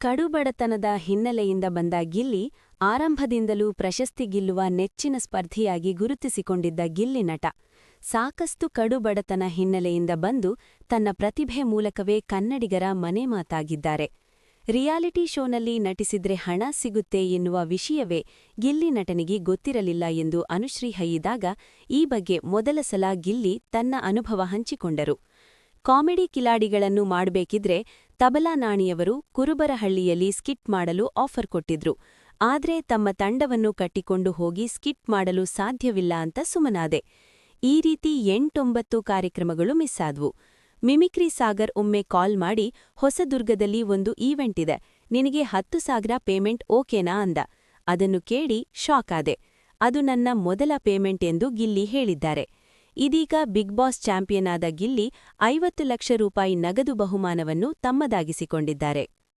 ಕಡುಬಡತನದ ಹಿನ್ನೆಲೆಯಿಂದ ಬಂದ ಗಿಲ್ಲಿ ಆರಂಭದಿಂದಲೂ ಪ್ರಶಸ್ತಿ ಗಿಲ್ಲುವ ನೆಚ್ಚಿನ ಸ್ಪರ್ಧಿಯಾಗಿ ಗುರುತಿಸಿಕೊಂಡಿದ್ದ ಗಿಲ್ಲಿ ನಟ. ಸಾಕಷ್ಟು ಕಡುಬಡತನ ಹಿನ್ನೆಲೆಯಿಂದ ಬಂದು ತನ್ನ ಪ್ರತಿಭೆ ಮೂಲಕವೇ ಕನ್ನಡಿಗರ ಮನೆ ಮಾತಾಗಿದ್ದಾರೆ. ರಿಯಾಲಿಟಿ ಶೋನಲ್ಲಿ ನಟಿಸಿದ್ರೆ ಹಣ ಸಿಗುತ್ತೆ ಎನ್ನುವ ವಿಷಯವೇ ಗಿಲ್ಲಿ ನಟನಿಗೆ ಗೊತ್ತಿರಲಿಲ್ಲ ಎಂದು ಅನುಶ್ರೀ ಹೈಯಿದಾಗ ಈ ಬಗ್ಗೆ ಮೊದಲ ಸಲ ಗಿಲ್ಲಿ ತನ್ನ ಅನುಭವ ಹಂಚಿಕೊಂಡರು. ಕಾಮಿಡಿ ಕಿಲಾಡಿಗಳನ್ನು ಮಾಡ್ಬೇಕಿದ್ರೆ ತಬಲಾ ನಾಣಿಯವರು ಕುರುಬರಹಳ್ಳಿಯಲ್ಲಿ ಸ್ಕಿಟ್ ಮಾಡಲು ಆಫರ್ ಕೊಟ್ಟಿದ್ರು. ಆದ್ರೆ ತಮ್ಮ ತಂಡವನ್ನು ಕಟ್ಟಿಕೊಂಡು ಹೋಗಿ ಸ್ಕಿಟ್ ಮಾಡಲು ಸಾಧ್ಯವಿಲ್ಲ ಅಂತ ಸುಮನಾದೆ. ಈ ರೀತಿ ಎಂಟೊಂಬತ್ತು ಕಾರ್ಯಕ್ರಮಗಳು ಮಿಸ್ ಆದ್ವು. ಮಿಮಿಕ್ರಿ ಸಾಗರ್ ಒಮ್ಮೆ ಕಾಲ್ ಮಾಡಿ, ಹೊಸದುರ್ಗದಲ್ಲಿ ಒಂದು ಈವೆಂಟ್ ಇದೆ. ನಿನಗೆ ಹತ್ತು ಸಾವಿರ ಪೇಮೆಂಟ್ ಓಕೆನಾ? ಅಂದ. ಅದನ್ನು ಕೇಳಿ ಶಾಕ್ ಆದೆ. ಅದು ನನ್ನ ಮೊದಲ ಪೇಮೆಂಟ್ ಎಂದು ಗಿಲ್ಲಿ ಹೇಳಿದ್ದಾರೆ. ಇದೀಗ ಬಿಗ್ ಬಾಸ್ ಚಾಂಪಿಯನ್ ಆದ ಗಿಲ್ಲಿ ಐವತ್ತು ಲಕ್ಷ ರೂಪಾಯಿ ನಗದು ಬಹುಮಾನವನ್ನು ತಮ್ಮದಾಗಿಸಿಕೊಂಡಿದ್ದಾರೆ.